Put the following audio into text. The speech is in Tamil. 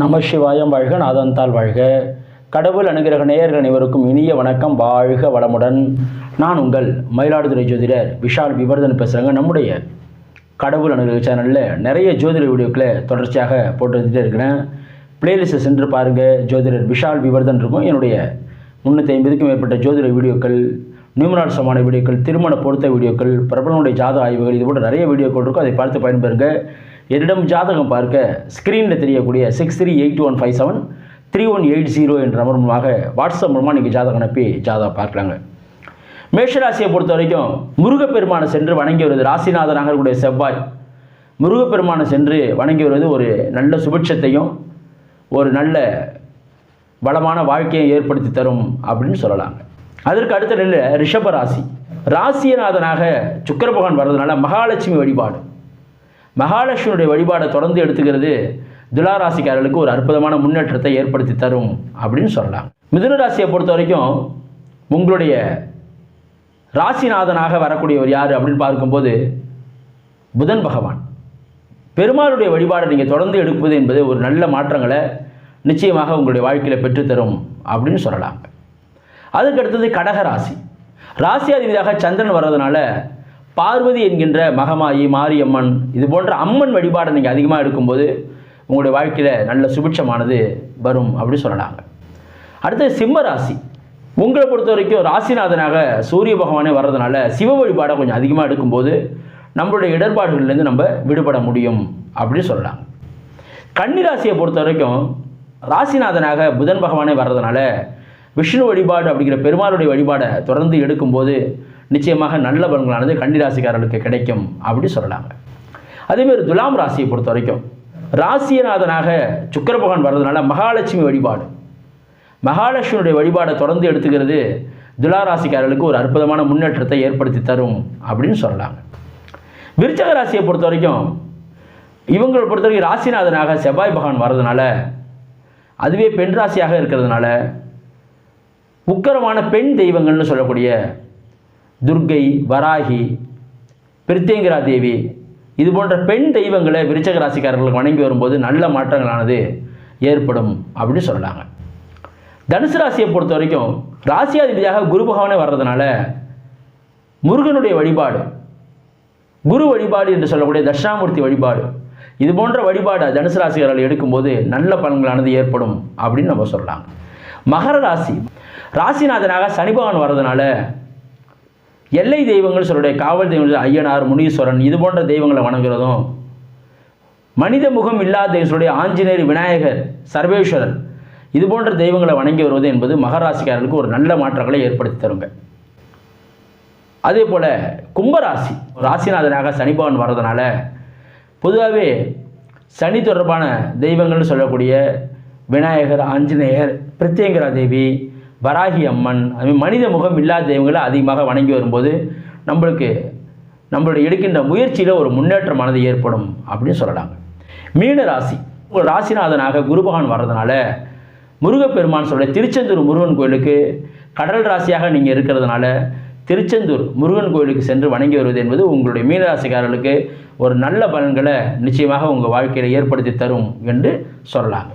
நம சிவாயம் வாழ்க நாதந்தால் வாழ்க. கடவுள் அனுகிரக நேயர்கள் அனைவருக்கும் இனிய வணக்கம். வாழ்க வளமுடன். நான் உங்கள் மயிலாடுதுறை ஜோதிடர் விஷால் விவர்தன் பேசுகிறேங்க நம்முடைய கடவுள் அனுகிரக சேனலில் நிறைய ஜோதிட வீடியோக்களை தொடர்ச்சியாக போட்டு வந்துட்டே இருக்கிறேன். பிளேலிஸ்ட்டை சென்று பாருங்கள் ஜோதிடர் விஷால் விவர்தன் இருக்கும். என்னுடைய முந்நூற்றி ஐம்பதுக்கும் மேற்பட்ட ஜோதிட வீடியோக்கள் நியூமரால் சமான வீடியோக்கள் திருமண பொருத்த வீடியோக்கள் பிரபலனுடைய ஜாத ஆய்வுகள் இது போன்ற நிறைய வீடியோக்கள் இருக்கும். அதை பார்த்து பயன்பெறுங்க. என்னிடம் ஜாதகம் பார்க்க ஸ்க்ரீனில் தெரியக்கூடிய six three eight one five seven three one eight zero என்ற நம்பர் மூலமாக வாட்ஸ்அப் மூலமாக நீங்கள் ஜாதகம் அனுப்பி ஜாதகம் பார்க்கலாங்க. மேஷராசியை பொறுத்த வரைக்கும் முருகப்பெருமானை சென்று வணங்கி வருவது ராசிநாதனாக இருக்கக்கூடிய செவ்வாய். முருகப்பெருமானை சென்று வணங்கி வருவது ஒரு நல்ல சுபிட்சத்தையும் ஒரு நல்ல வளமான வாழ்க்கையை ஏற்படுத்தி தரும் அப்படின்னு சொல்லலாங்க. அதற்கு அடுத்த நிலையில் ரிஷப ராசி. ராசியநாதனாக சுக்கிர பகவான் வர்றதுனால மகாலட்சுமி வழிபாடு. மகாலட்சுமியுடைய வழிபாடை தொடர்ந்து எடுத்துக்கிறது துலா ராசிக்காரர்களுக்கு ஒரு அற்புதமான முன்னேற்றத்தை ஏற்படுத்தி தரும் அப்படின்னு சொல்லலாம். மிதுன ராசியை பொறுத்த வரைக்கும் உங்களுடைய ராசிநாதனாக வரக்கூடியவர் யார் அப்படின்னு பார்க்கும்போது புதன் பகவான். பெருமாளுடைய வழிபாடை நீங்கள் தொடர்ந்து எடுப்பது என்பது ஒரு நல்ல மாற்றங்களை நிச்சயமாக உங்களுடைய வாழ்க்கையில் பெற்றுத்தரும் அப்படின்னு சொல்லலாம். அதுக்கடுத்தது கடக ராசி. ராசி அதிபதியாக சந்திரன் வர்றதுனால பார்வதி என்கின்ற மகமாயி மாரியம்மன் இது போன்ற அம்மன் வழிபாடை நீங்கள் அதிகமாக எடுக்கும்போது உங்களுடைய வாழ்க்கையில் நல்ல சுபிட்சமானது வரும் அப்படின்னு சொல்லலாங்க. அடுத்தது சிம்ம ராசி உங்களை பொறுத்த வரைக்கும் ராசிநாதனாக சூரிய பகவானே வர்றதுனால சிவ வழிபாடை கொஞ்சம் அதிகமாக எடுக்கும்போது நம்மளுடைய இடர்பாடுகள்லேருந்து நம்ம விடுபட முடியும் அப்படின்னு சொல்லலாம். கன்னிராசியை பொறுத்த வரைக்கும் ராசிநாதனாக புதன் பகவானே வர்றதுனால விஷ்ணு வழிபாடு அப்படிங்கிற பெருமாளுடைய வழிபாடை தொடர்ந்து எடுக்கும்போது நிச்சயமாக நல்ல பலன்களானது கன்னிராசிக்காரர்களுக்கு கிடைக்கும் அப்படி சொல்லலாங்க. அதேமாரி துலாம் ராசியை பொறுத்த வரைக்கும் ராசியநாதனாக சுக்கர பகவான் வர்றதுனால மகாலட்சுமி வழிபாடு. மகாலட்சுமியுடைய வழிபாடை தொடர்ந்து எடுத்துக்கிறது துலா ராசிக்காரர்களுக்கு ஒரு அற்புதமான முன்னேற்றத்தை ஏற்படுத்தி தரும் அப்படின்னு சொல்லலாங்க. விருச்சக ராசியை பொறுத்த வரைக்கும் இவங்களை பொறுத்த வரைக்கும் ராசிநாதனாக செவ்வாய் பகவான் வர்றதுனால அதுவே பெண் ராசியாக இருக்கிறதுனால உக்கரமான பெண் தெய்வங்கள்னு சொல்லக்கூடிய துர்க்கை வராகி பிரித்தேங்கிரா தேவி இது போன்ற பெண் தெய்வங்களை விருச்சக ராசிக்காரர்களுக்கு வணங்கி வரும்போது நல்ல மாற்றங்களானது ஏற்படும் அப்படின்னு சொல்கிறாங்க தனுசு ராசியை பொறுத்த வரைக்கும் ராசியாதிபதியாக குரு பகவானே வர்றதுனால முருகனுடைய வழிபாடு குரு வழிபாடு என்று சொல்லக்கூடிய தட்சிணாமூர்த்தி வழிபாடு இது போன்ற வழிபாடு தனுசு ராசிக்காரர்கள் எடுக்கும்போது நல்ல பலன்களானது ஏற்படும் அப்படின்னு நம்ம சொல்லலாம் மகர ராசி ராசிநாதனாக சனி பகவான் வர்றதுனால எல்லை தெய்வங்கள் சொல்லுடைய காவல் தெய்வங்கள் ஐயனார் முனீஸ்வரன் இது போன்ற தெய்வங்களை வணங்குறதும் மனித முகம் இல்லாத தெய்வங்களுடைய ஆஞ்சநேயர் விநாயகர் சர்வேஸ்வரர் இது போன்ற தெய்வங்களை வணங்கி வருவது என்பது மகராசிக்காரர்களுக்கு ஒரு நல்ல மாற்றங்களை ஏற்படுத்தி தருங்க. அதே போல் கும்பராசி ராசிநாதனாக சனிபவன் வர்றதுனால பொதுவாகவே சனி தொடர்பான தெய்வங்கள்னு சொல்லக்கூடிய விநாயகர் ஆஞ்சநேயர் பிரத்யங்கரா தேவி வராகி அம்மன். அதுமாதிரி மனித முகம் இல்லாத தெய்வங்களை அதிகமாக வணங்கி வரும்போது நம்மளுக்கு நம்மளுடைய எடுக்கின்ற முயற்சியில் ஒரு முன்னேற்றமானது ஏற்படும் அப்படின்னு சொல்லலாங்க. மீன ராசி. உங்கள் ராசிநாதனாக குருபகான் வர்றதுனால முருகப்பெருமான் சொல்ல திருச்செந்தூர் முருகன் கோயிலுக்கு கடல் ராசியாக நீங்கள் இருக்கிறதுனால திருச்செந்தூர் முருகன் கோயிலுக்கு சென்று வணங்கி வருவது என்பது உங்களுடைய மீனராசிக்காரர்களுக்கு ஒரு நல்ல பலன்களை நிச்சயமாக உங்கள் வாழ்க்கையில் ஏற்படுத்தி தரும் என்று சொல்லலாம்